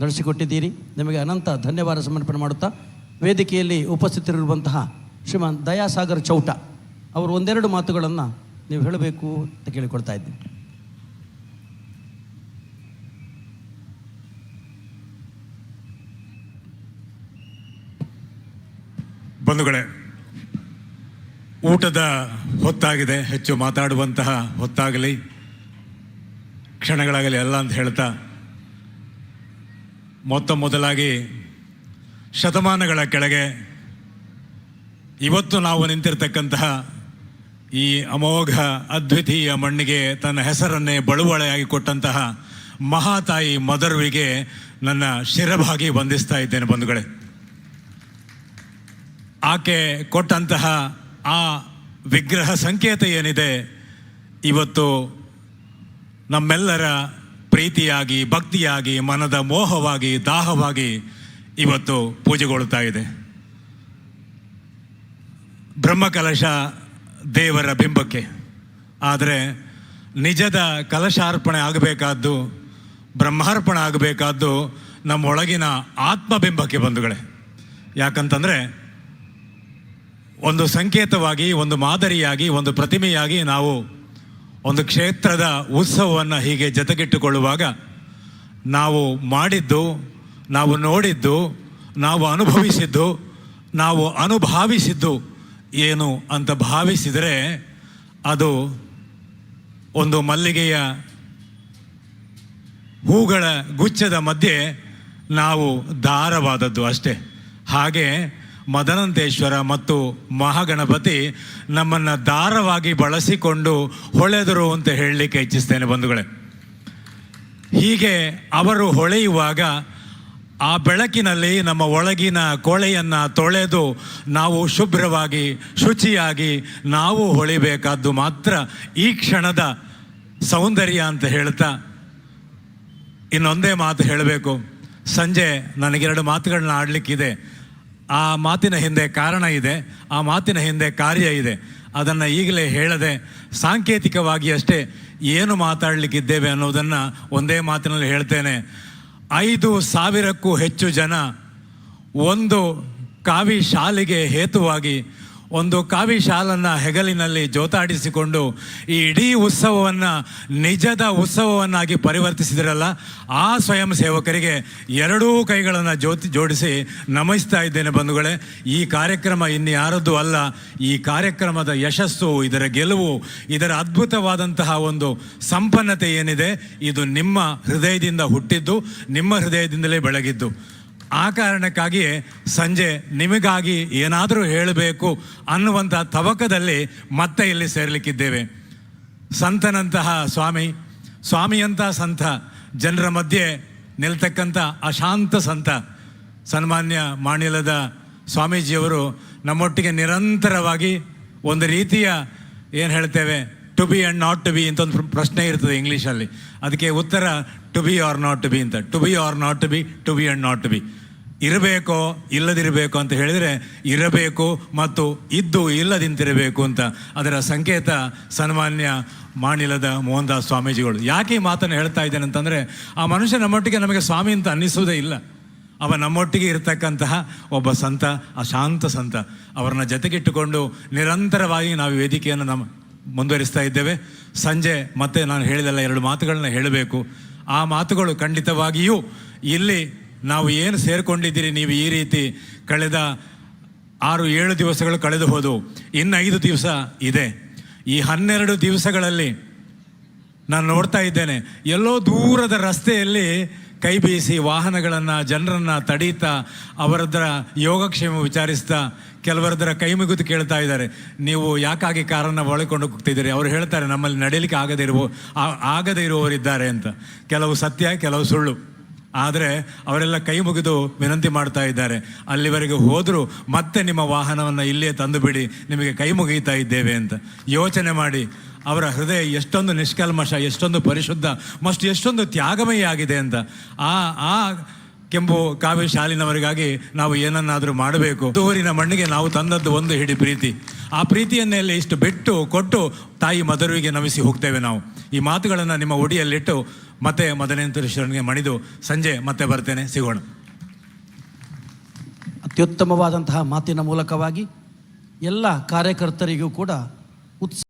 ನಡೆಸಿಕೊಟ್ಟಿದ್ದೀರಿ. ನಿಮಗೆ ಅನಂತ ಧನ್ಯವಾದ ಸಮರ್ಪಣೆ ಮಾಡುತ್ತಾ, ವೇದಿಕೆಯಲ್ಲಿ ಉಪಸ್ಥಿತರಿರುವಂತಹ ಶ್ರೀಮಾನ್ ದಯಾಸಾಗರ್ ಚೌಟ ಅವರು ಒಂದೆರಡು ಮಾತುಗಳನ್ನು ನೀವು ಹೇಳಬೇಕು ಅಂತ ಕೇಳಿಕೊಳ್ತಾ ಇದ್ದೀನಿ. ಬಂಧುಗಳೇ, ಊಟದ ಹೊತ್ತಾಗಿದೆ, ಹೆಚ್ಚು ಮಾತಾಡುವಂತಹ ಹೊತ್ತಾಗಲಿ, ಕ್ಷಣಗಳಾಗಲಿ ಅಲ್ಲ ಅಂತ ಹೇಳ್ತಾ ಮೊತ್ತ ಮೊದಲಾಗಿ ಶತಮಾನಗಳ ಕೆಳಗೆ ಇವತ್ತು ನಾವು ನಿಂತಿರ್ತಕ್ಕಂತಹ ಈ ಅಮೋಘ ಅದ್ವಿತೀಯ ಮಣ್ಣಿಗೆ ತನ್ನ ಹೆಸರನ್ನೇ ಬಳುವಳೆಯಾಗಿ ಕೊಟ್ಟಂತಹ ಮಹಾತಾಯಿ ಮದರ್ವಿಗೆ ನನ್ನ ಶಿರಭಾಗಿ ವಂದಿಸ್ತಾ ಇದ್ದೇನೆ ಬಂಧುಗಳೇ. ಆಕೆ ಕೊಟ್ಟಂತಹ ಆ ವಿಗ್ರಹ ಸಂಕೇತ ಏನಿದೆ, ಇವತ್ತು ನಮ್ಮೆಲ್ಲರ ಪ್ರೀತಿಯಾಗಿ, ಭಕ್ತಿಯಾಗಿ, ಮನದ ಮೋಹವಾಗಿ, ದಾಹವಾಗಿ ಇವತ್ತು ಪೂಜೆಗೊಳ್ಳುತ್ತಾ ಇದೆ. ಬ್ರಹ್ಮಕಲಶ ದೇವರ ಬಿಂಬಕ್ಕೆ. ಆದರೆ ನಿಜದ ಕಲಶಾರ್ಪಣೆ ಆಗಬೇಕಾದ್ದು, ಬ್ರಹ್ಮಾರ್ಪಣೆ ಆಗಬೇಕಾದ್ದು ನಮ್ಮೊಳಗಿನ ಆತ್ಮಬಿಂಬಕ್ಕೆ ಬಂಧುಗಳೇ. ಯಾಕಂತಂದರೆ ಒಂದು ಸಂಕೇತವಾಗಿ, ಒಂದು ಮಾದರಿಯಾಗಿ, ಒಂದು ಪ್ರತಿಮೆಯಾಗಿ ನಾವು ಒಂದು ಕ್ಷೇತ್ರದ ಉತ್ಸವವನ್ನು ಹೀಗೆ ಜತೆಗಿಟ್ಟುಕೊಳ್ಳುವಾಗ ನಾವು ಮಾಡಿದ್ದು, ನಾವು ನೋಡಿದ್ದು, ನಾವು ಅನುಭವಿಸಿದ್ದು, ನಾವು ಅನುಭಾವಿಸಿದ್ದು ಏನು ಅಂತ ಭಾವಿಸಿದರೆ ಅದು ಒಂದು ಮಲ್ಲಿಗೆಯ ಹೂಗಳ ಗುಚ್ಛದ ಮಧ್ಯೆ ನಾವು ದಾರವಾದದ್ದು ಅಷ್ಟೇ. ಹಾಗೆ ಮದನಂತೇಶ್ವರ ಮತ್ತು ಮಹಾಗಣಪತಿ ನಮ್ಮನ್ನು ದಾರವಾಗಿ ಬಳಸಿಕೊಂಡು ಹೊಳೆದರು ಅಂತ ಹೇಳಲಿಕ್ಕೆ ಇಚ್ಛಿಸ್ತೇನೆ ಬಂಧುಗಳೇ. ಹೀಗೆ ಅವರು ಹೊಳೆಯುವಾಗ ಆ ಬೆಳಕಿನಲ್ಲಿ ನಮ್ಮ ಒಳಗಿನ ಕೊಳೆಯನ್ನು ತೊಳೆದು ನಾವು ಶುಭ್ರವಾಗಿ, ಶುಚಿಯಾಗಿ ನಾವು ಹೊಳಿಬೇಕಾದ್ದು ಮಾತ್ರ ಈ ಕ್ಷಣದ ಸೌಂದರ್ಯ ಅಂತ ಹೇಳ್ತಾ ಇನ್ನೊಂದೇ ಮಾತು ಹೇಳಬೇಕು. ಸಂಜೆ ನನಗೆರಡು ಮಾತುಗಳನ್ನ ಆಡಲಿಕ್ಕಿದೆ. ಆ ಮಾತಿನ ಹಿಂದೆ ಕಾರಣ ಇದೆ, ಆ ಮಾತಿನ ಹಿಂದೆ ಕಾರ್ಯ ಇದೆ. ಅದನ್ನು ಈಗಲೇ ಹೇಳದೆ ಸಾಂಕೇತಿಕವಾಗಿ ಅಷ್ಟೇ ಏನು ಮಾತಾಡಲಿಕ್ಕಿದ್ದೇವೆ ಅನ್ನೋದನ್ನು ಒಂದೇ ಮಾತಿನಲ್ಲಿ ಹೇಳ್ತೇನೆ. ಐದು ಸಾವಿರಕ್ಕೂ ಹೆಚ್ಚು ಜನ ಒಂದು ಕಾವಿ ಶಾಲೆಗೆ ಹೇತುವಾಗಿ ಒಂದು ಕಾವಿ ಶಾಲನ್ನು ಹೆಗಲಿನಲ್ಲಿ ಜೋತಾಡಿಸಿಕೊಂಡು ಈ ಇಡೀ ಉತ್ಸವವನ್ನು, ನಿಜದ ಉತ್ಸವವನ್ನಾಗಿ ಪರಿವರ್ತಿಸಿದ್ರಲ್ಲ, ಆ ಸ್ವಯಂ ಸೇವಕರಿಗೆ ಎರಡೂ ಕೈಗಳನ್ನು ಜೋತಿ, ಜೋಡಿಸಿ ನಮಿಸ್ತಾ ಇದ್ದೇನೆ ಬಂಧುಗಳೇ. ಈ ಕಾರ್ಯಕ್ರಮ ಇನ್ಯಾರದ್ದು ಅಲ್ಲ, ಈ ಕಾರ್ಯಕ್ರಮದ ಯಶಸ್ಸು, ಇದರ ಗೆಲುವು, ಇದರ ಅದ್ಭುತವಾದಂತಹ ಒಂದು ಸಂಪನ್ನತೆ ಏನಿದೆ, ಇದು ನಿಮ್ಮ ಹೃದಯದಿಂದ ಹುಟ್ಟಿದ್ದು, ನಿಮ್ಮ ಹೃದಯದಿಂದಲೇ ಬೆಳಗಿದ್ದು. ಆ ಕಾರಣಕ್ಕಾಗಿ ಸಂಜೆ ನಿಮಗಾಗಿ ಏನಾದರೂ ಹೇಳಬೇಕು ಅನ್ನುವಂಥ ತವಕದಲ್ಲಿ ಮತ್ತೆ ಇಲ್ಲಿ ಸೇರಲಿಕ್ಕಿದ್ದೇವೆ. ಸಂತನಂತಹ ಸ್ವಾಮಿ, ಸ್ವಾಮಿಯಂಥ ಸಂತ, ಜನರ ಮಧ್ಯೆ ನಿಲ್ತಕ್ಕಂಥ ಅಶಾಂತ ಸಂತ, ಸನ್ಮಾನ್ಯ ಮಾಣಿಲದ ಸ್ವಾಮೀಜಿಯವರು ನಮ್ಮೊಟ್ಟಿಗೆ ನಿರಂತರವಾಗಿ ಒಂದು ರೀತಿಯ ಏನು ಹೇಳ್ತೇವೆ to be and not to be ಅಂತ ಒಂದು ಪ್ರಶ್ನೆ ಇರ್ತದೆ ಇಂಗ್ಲೀಷಲ್ಲಿ ಅದಕ್ಕೆ ಉತ್ತರ to be or not to be ಅಂತ. To be or not to be to be and not to be ಇರಬೇಕೋ, ಇಲ್ಲದಿರಬೇಕು ಅಂತ ಹೇಳಿದರೆ, ಇರಬೇಕು ಮತ್ತು ಇದ್ದು ಇಲ್ಲದಿಂತಿರಬೇಕು ಅಂತ. ಅದರ ಸಂಕೇತ ಸನ್ಮಾನ್ಯ ಮಾಣಿಲದ ಮೋಹನ್ದಾಸ್ ಸ್ವಾಮೀಜಿಗಳು. ಯಾಕೆ ಈ ಮಾತನ್ನು ಹೇಳ್ತಾ ಇದ್ದೇನೆ ಅಂತಂದರೆ, ಆ ಮನುಷ್ಯ ನಮ್ಮೊಟ್ಟಿಗೆ ನಮಗೆ ಸ್ವಾಮಿ ಅಂತ ಅನ್ನಿಸುವುದೇ ಇಲ್ಲ. ಅವ ನಮ್ಮೊಟ್ಟಿಗೆ ಇರತಕ್ಕಂತಹ ಒಬ್ಬ ಸಂತ ಆ ಶಾಂತ ಸಂತ. ಅವರನ್ನ ಜೊತೆಗಿಟ್ಟುಕೊಂಡು ನಿರಂತರವಾಗಿ ನಾವು ವೇದಿಕೆಯನ್ನು ನಮ್ಮ ಮುಂದುವರಿಸ್ತಾ ಇದ್ದೇವೆ. ಸಂಜೆ ಮತ್ತೆ ನಾನು ಹೇಳಿದೆಲ್ಲ ಎರಡು ಮಾತುಗಳನ್ನ ಹೇಳಬೇಕು. ಆ ಮಾತುಗಳು ಖಂಡಿತವಾಗಿಯೂ ಇಲ್ಲಿ ನಾವು ಏನು ಸೇರಿಕೊಂಡಿದ್ದೀರಿ ನೀವು ಈ ರೀತಿ ಕಳೆದ ಆರು, ಏಳು ದಿವಸಗಳು ಕಳೆದು ಹೋದವು ಇನ್ನು ಐದು ದಿವಸ ಇದೆ. ಈ ಹನ್ನೆರಡು ದಿವಸಗಳಲ್ಲಿ ನಾನು ನೋಡ್ತಾ ಇದ್ದೇನೆ. ಎಲ್ಲೋ ದೂರದ ರಸ್ತೆಯಲ್ಲಿ ಕೈ ಬೀಸಿ ವಾಹನಗಳನ್ನು ಜನರನ್ನು ತಡೀತಾ ಅವರದ್ರ ಯೋಗಕ್ಷೇಮ ವಿಚಾರಿಸ್ತಾ ಕೆಲವರದ್ರ ಕೈ ಮುಗಿದು ಕೇಳ್ತಾ ಇದ್ದಾರೆ. ನೀವು ಯಾಕಾಗಿ ಕಾರನ್ನು ಒಳಕೊಂಡು ಹೋಗ್ತಿದ್ದೀರಿ? ಅವರು ಹೇಳ್ತಾರೆ, ನಮ್ಮಲ್ಲಿ ನಡೀಲಿಕ್ಕೆ ಆಗದೇ ಇರುವ ಆಗದೇ ಇರುವವರಿದ್ದಾರೆ ಅಂತ. ಕೆಲವು ಸತ್ಯ, ಕೆಲವು ಸುಳ್ಳು. ಆದರೆ ಅವರೆಲ್ಲ ಕೈ ಮುಗಿದು ವಿನಂತಿ ಮಾಡ್ತಾ ಇದ್ದಾರೆ. ಅಲ್ಲಿವರೆಗೆ ಹೋದರೂ, ಮತ್ತೆ ನಿಮ್ಮ ವಾಹನವನ್ನು ಇಲ್ಲೇ ತಂದು ಬಿಡಿ ನಿಮಗೆ ಕೈ ಮುಗಿತಾ ಇದ್ದೇವೆ ಅಂತ. ಯೋಚನೆ ಮಾಡಿ, ಅವರ ಹೃದಯ ಎಷ್ಟೊಂದು ನಿಷ್ಕಲ್ಮಶ, ಎಷ್ಟೊಂದು ಪರಿಶುದ್ಧ ಮಸ್ಟ್ ಎಷ್ಟೊಂದು ತ್ಯಾಗಮಯ ಆಗಿದೆ ಅಂತ. ಆ ಆ ಕೆಂಪು ಕಾವ್ಯ ಶಾಲಿನವರಿಗಾಗಿ ನಾವು ಏನನ್ನಾದರೂ ಮಾಡಬೇಕು. ತೂರಿನ ಮಣ್ಣಿಗೆ ನಾವು ತಂದದ್ದು ಒಂದು ಹಿಡಿ ಪ್ರೀತಿ. ಆ ಪ್ರೀತಿಯನ್ನೆಲ್ಲ ಇಷ್ಟು ಬಿಟ್ಟು, ಕೊಟ್ಟು ತಾಯಿ ಮಧುರುವಿಗೆ ನಮಿಸಿ ಹೋಗ್ತೇವೆ ನಾವು. ಈ ಮಾತುಗಳನ್ನು ನಿಮ್ಮ ಉಡಿಯಲ್ಲಿಟ್ಟು ಮತ್ತೆ ಮದನೇಶ್ವರನಿಗೆ ಮಣಿದು ಸಂಜೆ ಮತ್ತೆ ಬರ್ತೇನೆ ಸಿಗೋಣ. ಅತ್ಯುತ್ತಮವಾದಂತಹ ಮಾತಿನ ಮೂಲಕವಾಗಿ ಎಲ್ಲ ಕಾರ್ಯಕರ್ತರಿಗೂ ಕೂಡ ಉತ್ಸ